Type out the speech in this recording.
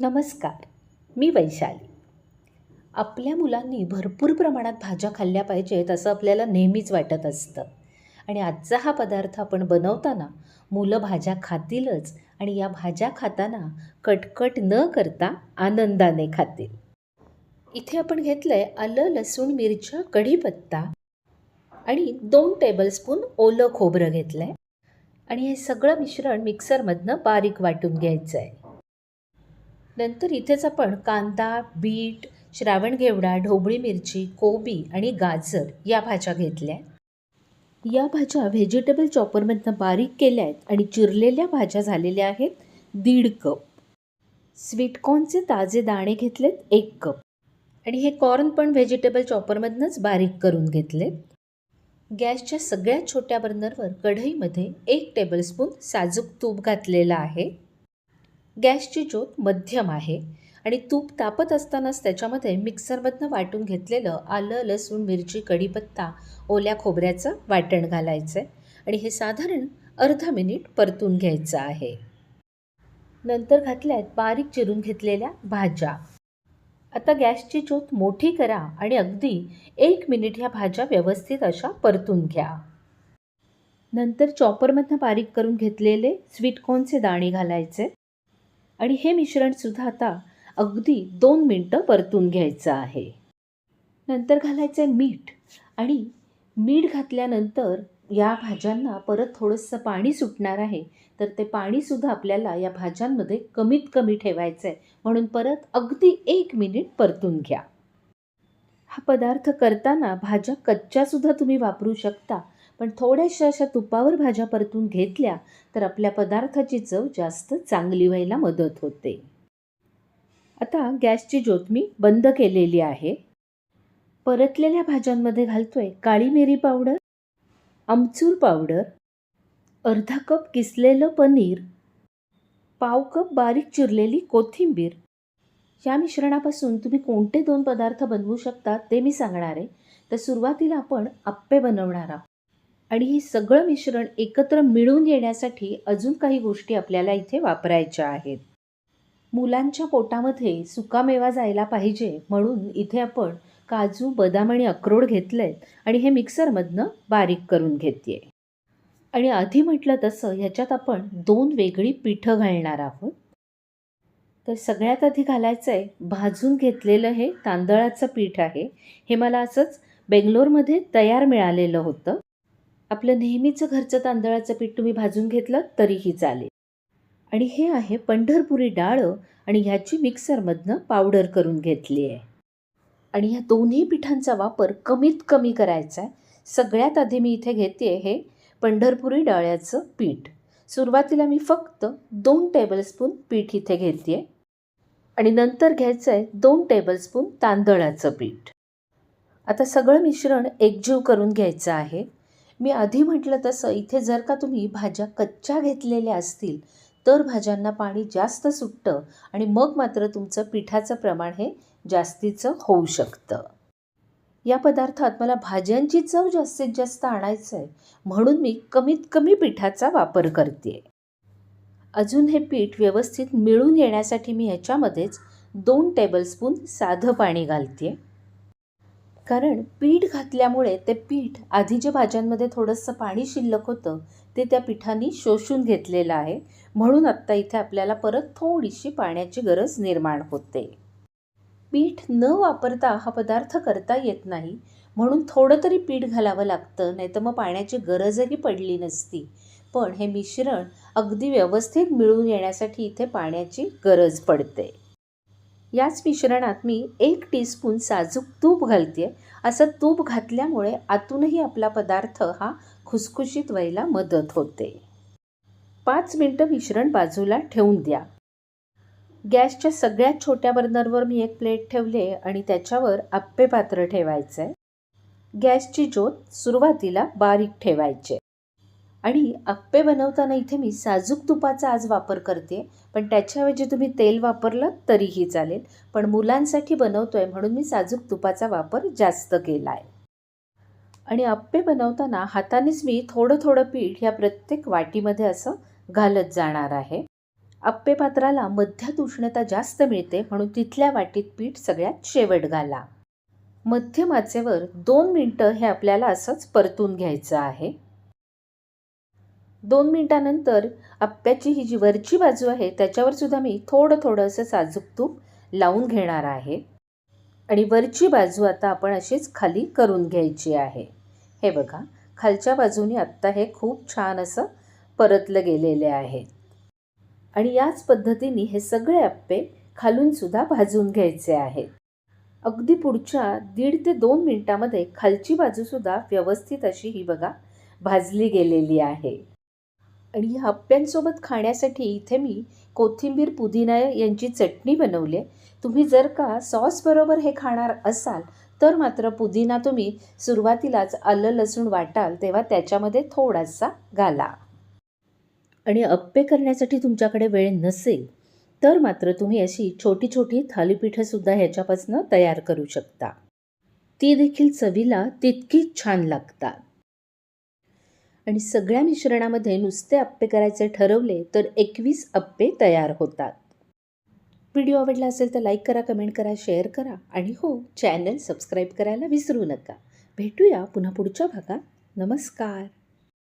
नमस्कार मी वैशाली. आपल्या मुलांनी भरपूर प्रमाणात भाज्या खाल्ल्या पाहिजेत असं आपल्याला नेहमीच वाटत असतं. आणि आजचा हा पदार्थ आपण बनवताना मुलं भाज्या खातीलच आणि या भाज्या खाताना कटकट न करता आनंदाने खातील. इथे आपण घेतलं आहे आलं लसूण मिरच्या कढीपत्ता आणि दोन टेबलस्पून ओलं खोबरं घेतलं आहे आणि हे सगळं मिश्रण मिक्सरमधनं बारीक वाटून घ्यायचं आहे नंतर इथेच आपण कांदा बीट श्रावणघेवडा ढोबळी मिरची कोबी आणि गाजर या भाज्या घेतल्या. या भाज्या व्हेजिटेबल चॉपरमधनं बारीक केल्या आहेत आणि चिरलेल्या भाज्या झालेल्या आहेत दीड कप. स्वीटकॉर्नचे ताजे दाणे घेतलेत एक कप. आणि हे कॉर्न पण व्हेजिटेबल चॉपरमधनंच बारीक करून घेतलेत गॅसच्या सगळ्यात छोट्या बर्नरवर कढईमध्ये एक टेबलस्पून साजूक तूप घातलेलं आहे. गॅसची ज्योत मध्यम आहे. आणि तूप तापत असतानाच त्याच्यामध्ये मिक्सरमधनं वाटून घेतलेलं आलं लसूण मिरची कढीपत्ता ओल्या खोबऱ्याचं वाटण घालायचं आहे आणि हे साधारण अर्धा मिनिट परतून घ्यायचं आहे. नंतर घातल्यात बारीक चिरून घेतलेल्या भाज्या. आता गॅसची ज्योत मोठी करा आणि अगदी एक मिनिट ह्या भाज्या व्यवस्थित अशा परतून घ्या. नंतर चॉपरमधनं बारीक करून घेतलेले स्वीटकॉर्नचे दाणे घालायचे. आणि हे मिश्रणसुद्धा आता अगदी दोन मिनटं परतून घ्यायचं आहे. नंतर घालायचं आहे मीठ आणि मीठ घातल्यानंतर या भाज्यांना परत थोडंसं पाणी सुटणार आहे. तर ते पाणीसुद्धा आपल्याला या भाज्यांमध्ये कमीत कमी ठेवायचं आहे म्हणून परत अगदी एक मिनिट परतून घ्या. हा पदार्थ करताना भाज्या कच्च्यासुद्धा तुम्ही वापरू शकता. पण थोड्याशा अशा तुपावर भाज्या परतून घेतल्या तर आपल्या पदार्थाची चव जास्त चांगली व्हायला मदत होते. आता गॅसची ज्योत मी बंद केलेली आहे. परतलेल्या भाज्यांमध्ये घालतोय काळी मिरी पावडर आमचूर पावडर अर्धा कप किसलेलं पनीर पाव कप बारीक चिरलेली कोथिंबीर. या मिश्रणापासून तुम्ही कोणते दोन पदार्थ बनवू शकता ते मी सांगणार आहे. तर सुरुवातीला आपण आप्पे बनवणार आहोत. आणि हे सगळं मिश्रण एकत्र मिळून येण्यासाठी अजून काही गोष्टी आपल्याला इथे वापरायच्या आहेत. मुलांच्या पोटामध्ये सुकामेवा जायला पाहिजे म्हणून इथे आपण काजू बदाम आणि अक्रोड घेतले आहेत आणि हे मिक्सरमधनं बारीक करून घेते आणि आधी म्हटलं तसं ह्याच्यात आपण दोन वेगळी पिठं घालणार आहोत. तर सगळ्यात आधी घालायचं आहे भाजून घेतलेलं हे तांदळाचं पीठ आहे. हे मला असंच बेंगलोरमध्ये तयार मिळालेलं होतं. आपलं नेहमीचं घरचं तांदळाचं पीठ तुम्ही भाजून घेतलं तरीही चालेल. आणि हे आहे पंढरपुरी डाळं आणि ह्याची मिक्सरमधनं पावडर करून घेतली आहे. आणि ह्या दोन्ही पिठांचा वापर कमीत कमी करायचा आहे. सगळ्यात आधी मी इथे घेते हे पंढरपुरी डाळ्याचं पीठ. सुरुवातीला मी फक्त दोन टेबलस्पून पीठ इथे घेते. आणि नंतर घ्यायचं आहे दोन टेबलस्पून तांदळाचं पीठ. आता सगळं मिश्रण एकजीव करून घ्यायचं आहे. मी आधी म्हटलं तसं इथे जर का तुम्ही भाज्या कच्च्या घेतलेल्या असतील तर भाज्यांना पाणी जास्त सुटतं आणि मग मात्र तुमचं पिठाचं प्रमाण हे जास्तीचं होऊ शकतं. या पदार्थात मला भाज्यांची चव जास्तीत जास्त आणायचं आहे म्हणून मी कमीत कमी पिठाचा वापर करते अजून हे पीठ व्यवस्थित मिळून येण्यासाठी मी ह्याच्यामध्येच दोन टेबलस्पून साधं पाणी घालते कारण पीठ घातल्यामुळे ते पीठ आधी जे भाज्यांमध्ये थोडंसं पाणी शिल्लक होतं ते त्या पिठाने शोषून घेतलेलं आहे. म्हणून आत्ता इथे आपल्याला परत थोडीशी पाण्याची गरज निर्माण होते. पीठ न वापरता हा पदार्थ करता येत नाही. म्हणून थोडं तरी पीठ घालावं लागतं नाही तर मग पाण्याची गरजही पडली नसती. पण हे मिश्रण अगदी व्यवस्थित मिळून येण्यासाठी इथे पाण्याची गरज पडते. याच मिश्रणात मी एक टीस्पून साजूक तूप घालते असं तूप घातल्यामुळे आतूनही आपला पदार्थ हा खुसखुशीत व्हायला मदत होते. पाच मिनटं मिश्रण बाजूला ठेवून द्या. गॅसच्या सगळ्यात छोट्या बर्नरवर मी एक प्लेट ठेवले आणि त्याच्यावर आप्पे पात्र ठेवायचं. आहे गॅसची ज्योत सुरुवातीला बारीक ठेवायचे. आणि अप्पे बनवताना इथे मी साजूक तुपाचा आज वापर करते पण त्याच्याऐवजी तुम्ही तेल वापरलं तरीही चालेल. पण मुलांसाठी बनवतो आहे म्हणून मी साजूक तुपाचा वापर जास्त केला आहे आणि अप्पे बनवताना हातानेच मी थोडं थोडं पीठ या प्रत्येक वाटीमध्ये असं घालत जाणार आहे. अप्पे पात्राला मध्यात उष्णता जास्त मिळते म्हणून तिथल्या वाटीत पीठ सगळ्यात शेवट घाला. मध्यम आचेवर दोन मिनटं हे आपल्याला असंच परतून घ्यायचं आहे. दोन मिनटानंतर आप्प्याची ही जी वरची बाजू आहे त्याच्यावर सुद्धा मी थोडं थोडं असं साजूक तूप लावून घेणार आहे. आणि वरची बाजू आता आपण अशीच खाली करून घ्यायची आहे. हे बघा खालच्या बाजूने आत्ता हे खूप छान असं परतलं गेलेले आहे. आणि याच पद्धतीने हे सगळे आप्पे खालूनसुद्धा भाजून घ्यायचे आहेत. अगदी पुढच्या दीड ते दोन मिनटामध्ये खालची बाजूसुद्धा व्यवस्थित अशी ही बघा भाजली गेलेली आहे. आणि या खाण्यासाठी इथे मी कोथिंबीर पुदिना यांची चटणी बनवली आहे. तुम्ही जर का सॉसबरोबर हे खाणार असाल तर मात्र पुदिना तुम्ही सुरुवातीलाच आलं लसूण वाटाल तेव्हा त्याच्यामध्ये थोडासा घाला. आणि अप्पे करण्यासाठी तुमच्याकडे वेळ नसेल तर मात्र तुम्ही अशी छोटी छोटी थालीपीठंसुद्धा ह्याच्यापासून तयार करू शकता. ती देखील चवीला तितकीच छान लागतात. आणि सगळ्या मिश्रणामध्ये नुसते अप्पे करायचे ठरवले तर एकवीस अप्पे तयार होतात. व्हिडिओ आवडला असेल तर लाईक करा कमेंट करा शेअर करा आणि हो चॅनल सबस्क्राईब करायला विसरू नका. भेटूया पुन्हा पुढच्या भागात. नमस्कार.